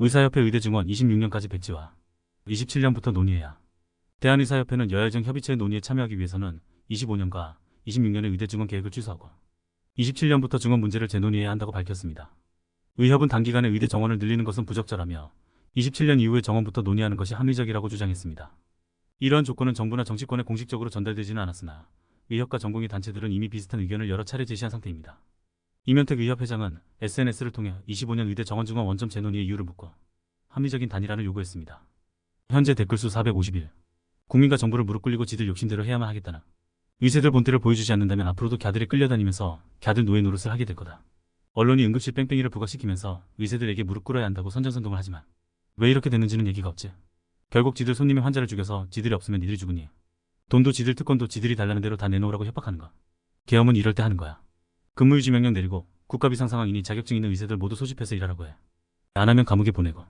의사협회 의대 증원 26년까지 백지화. 27년부터 논의해야. 대한의사협회는 여야정 협의체 논의에 참여하기 위해서는 25년과 26년의 의대 증원 계획을 취소하고 27년부터 증원 문제를 재논의해야 한다고 밝혔습니다. 의협은 단기간에 의대 정원을 늘리는 것은 부적절하며 27년 이후에 정원부터 논의하는 것이 합리적이라고 주장했습니다. 이러한 조건은 정부나 정치권에 공식적으로 전달되지는 않았으나 의협과 전공의 단체들은 이미 비슷한 의견을 여러 차례 제시한 상태입니다. 이면택 의협 회장은 SNS를 통해 25년 의대 정원 증원 원점 재논의의 이유를 묻고 합리적인 단일화를 요구했습니다. 현재 댓글수 451. 국민과 정부를 무릎 꿇리고 지들 욕심대로 해야만 하겠다는 의세들 본때를 보여주지 않는다면 앞으로도 갸들이 끌려다니면서 갸들 노예 노릇을 하게 될 거다. 언론이 응급실 뺑뺑이를 부각시키면서 의세들에게 무릎 꿇어야 한다고 선전선동을 하지만 왜 이렇게 됐는지는 얘기가 없지. 결국 지들 손님의 환자를 죽여서 지들이 없으면 니들이 죽으니 돈도 지들 특권도 지들이 달라는 대로 다 내놓으라고 협박하는 거. 계엄은 이럴 때 하는 거야. 근무유지 명령 내리고 국가 비상 상황이니 자격증 있는 의사들 모두 소집해서 일하라고 해. 안 하면 감옥에 보내고